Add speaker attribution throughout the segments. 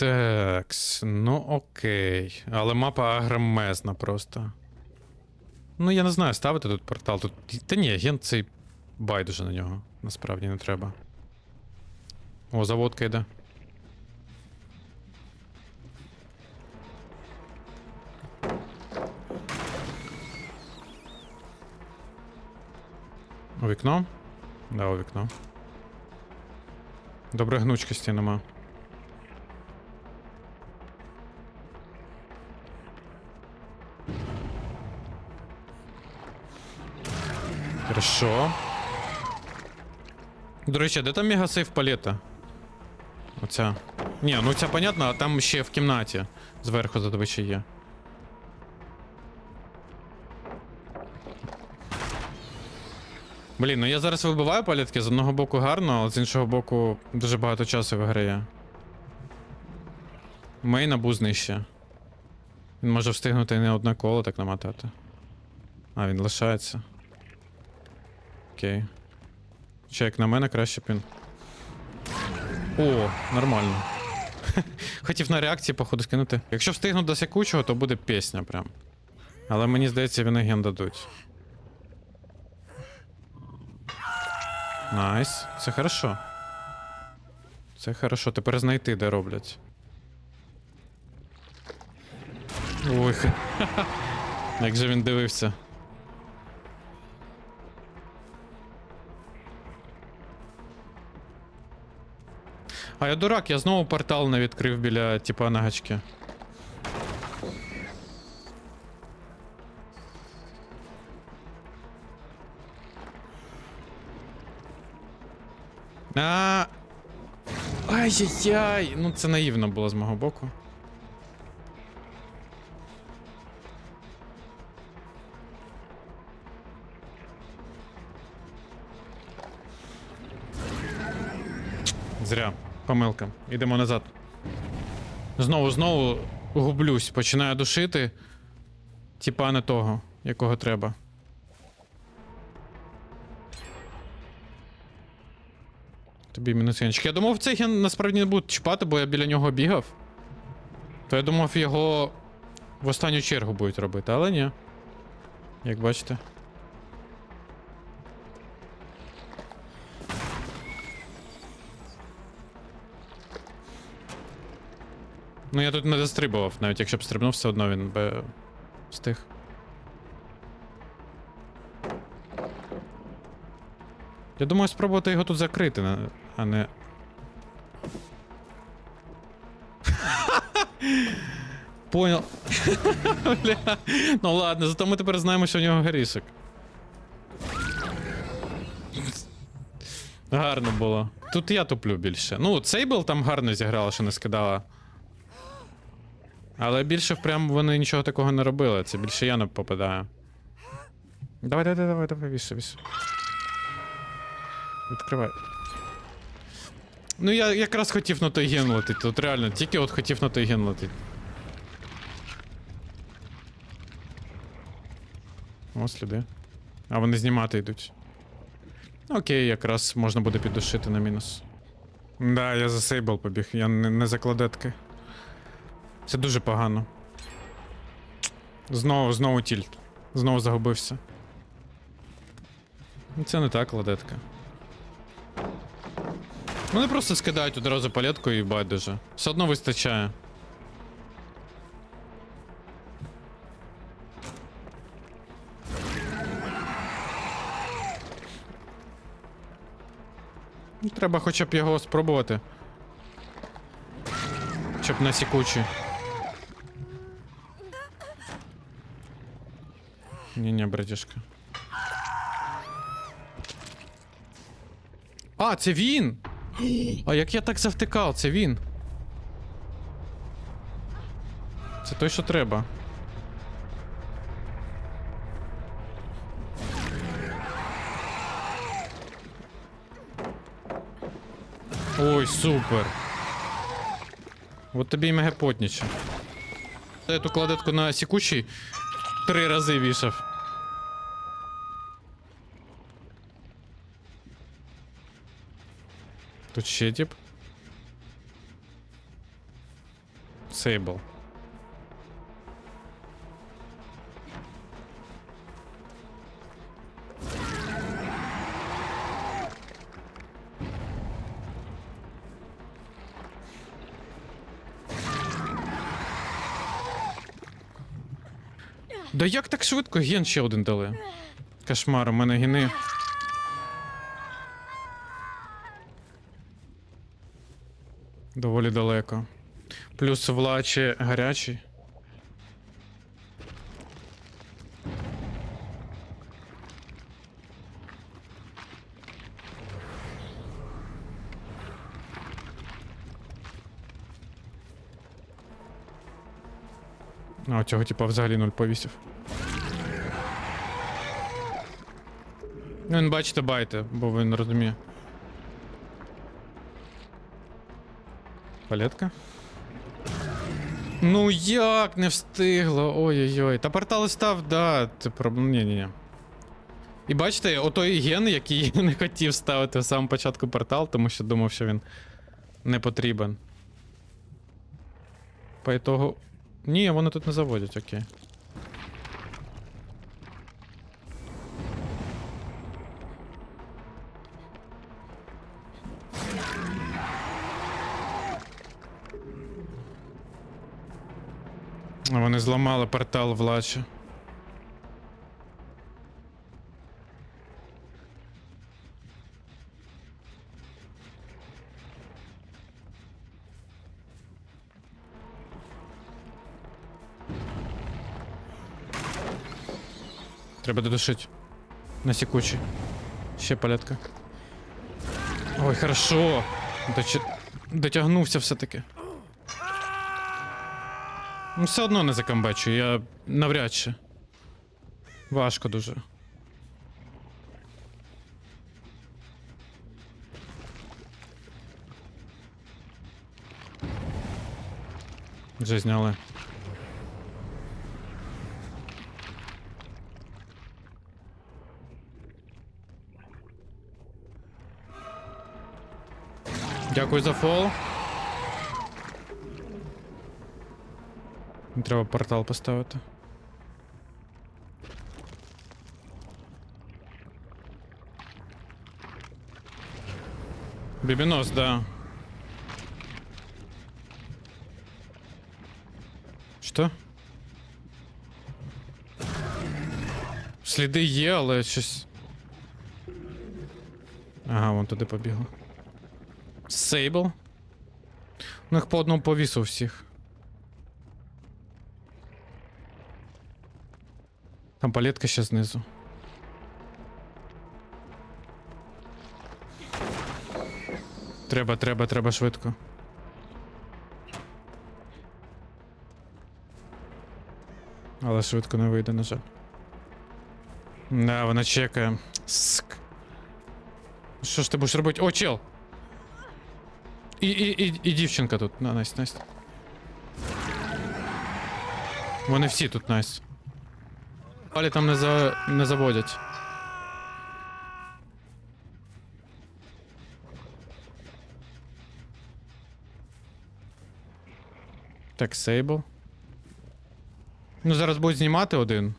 Speaker 1: Такс, ну окей. Але мапа агромезна просто. Ну, я не знаю, ставити тут портал. Тут. Та ні, агент цей байдуже на нього. Насправді не треба. О, заводка йде. У вікно? Да, у вікно. Добре гнучкості нема. Хорошо. До речі, де там мегасейф палета? Оця. Ні, ну ця понятно, а там ще в кімнаті. Зверху задовичі є. Блін, ну я зараз вибиваю палітки, з одного боку гарно, але з іншого боку дуже багато часу виграє. Мейн абузний ще. Він може встигнути не одне коло так намотати. А, він лишається. Окей. Чи як на мене краще б він. О, нормально. Хотів на реакції, походу, скинути. Якщо встигну до сякучого, то буде пісня прям. Але мені здається, він ген дадуть. Найс. Це хорошо. Це хорошо. Тепер знайти, де роблять. Ой. Як же він дивився. А я дурак, я знову портал не відкрив біля типа нагачки. А. Ай-яй-яй! Ну це наївно було з мого боку. Зря. Помилка. Йдемо назад. Знову, знову гублюсь, починаю душити. Типа не того, якого треба. Тобі мінусинчик. Я думав, цей ген насправді не будуть чіпати, бо я біля нього бігав. То я думав, його в останню чергу будуть робити, але ні. Як бачите. Ну я тут не застрибував, навіть якщо б стрибнув, все одно він би встиг. Я думаю, спробувати його тут закрити, а не. Понял. Бля. Ну ладно, зато ми тепер знаємо, що в нього горішок. Гарно було. Тут я туплю більше. Ну, Сейбл там гарно зіграла, що не скидала. Але більше прям вони нічого такого не робили. Це більше я не попадаю. Давай, давай, давай, давай, віше, віше. Відкривай. Ну, я якраз хотів на той ген летити. Тут реально, тільки от хотів на той ген летити. О, сліди. А вони знімати йдуть. Окей, якраз можна буде піддушити на мінус. Да, я за сейбл побіг, я не, не за кладетки. Це дуже погано. Знову, знову тільт. Знову загубився. Ну, Це не та кладетка. Вони просто скидають одразу палетку і байдуже. Все одно вистачає. Треба хоча б його спробувати. Щоб на. Ні-ні, братішка. А, це він! А як я так завтикав, це він. Це той, що треба. Ой, супер. От тобі і мегапотніче. Я ту кладетку на сікучий три рази вішав. Тут ще тип. Сейбл. Да як так швидко ген ще один дали? Кошмар, у мене гени. Доволі далеко. Плюс влаче гарячий. А, цього типа взагалі нуль повісів. Ну, він бачите, байте, бо він розуміє. Палетка? Ну як не встигло. Ой-ой-ой. Та портал став, да, це проблема. Ні-ні-ні. І бачите, отой ген, який я не хотів ставити в самому початку портал, тому що думав, що він не потрібен. По ітогу. Ні, вони тут не заводять, окей. Вони зламали портал в лачі. Треба додушить. На секучий. Ще палетка. Ой, хорошо. Дотягнувся все-таки. Ну, все одно не закамбечу, я навряд чи. Важко дуже. Вже зняли. Дякую за фол. Треба портал поставити. Бібінос, да. Що? Сліди є, але щось. Ага, вон туди побігло. Сейбл. У них по одному повісу у всіх. Там палетка ще знизу. Треба, треба, треба швидко. Але швидко не вийде, на жаль. Да, вона чекає. Ск. Що ж ти будеш робити? О, чел! І, і, і, і дівчинка тут. На, Настя, Настя. Вони всі тут, Настя. Палі там не, за... не заводять. Так, сейбл. Ну, зараз будуть знімати один.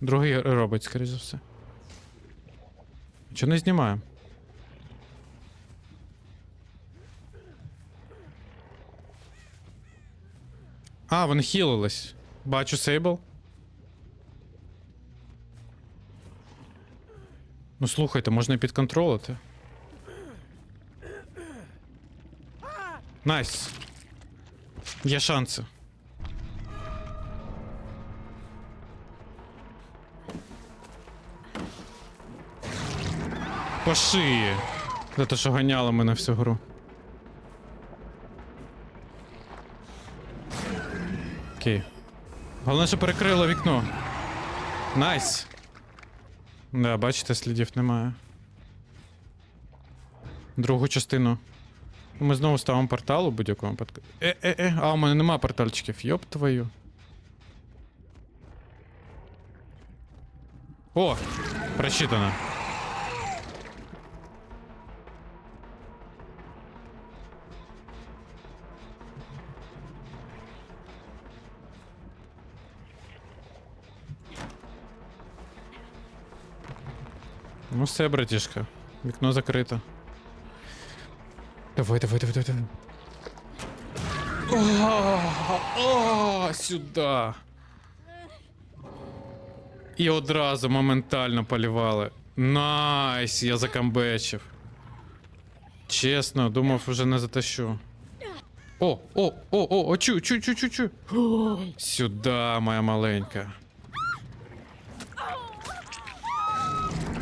Speaker 1: Другий робить, скоріш за все. Чого не знімає? А, вони хілились. Бачу сейбл. Ну слухайте, можна і підконтролити. Найс. Є шанси. По шиї. За те, що ганяли мене всю гру. Окей. Головне, що перекрило вікно. Найс. Да, бачите, слідів немає. Другу частину. Ми знову ставимо портал у будь-якому випадку. Е-е-е, а у мене нема портальчиків, йоп твою. О! Прочитано. Ну все, братішка. Вікно закрито. Давай, давай, давай, давай, давай. О, сюди. І одразу моментально полівали. Найс, я закамбечив. Чесно, думав, вже не затащу. О, о, о, о, о, чу, чу, чу, чу, чу. Сюда, моя маленька.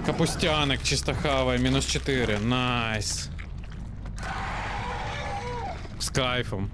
Speaker 1: Капустяник чисто хаває, мінус 4. Найс. З кайфом.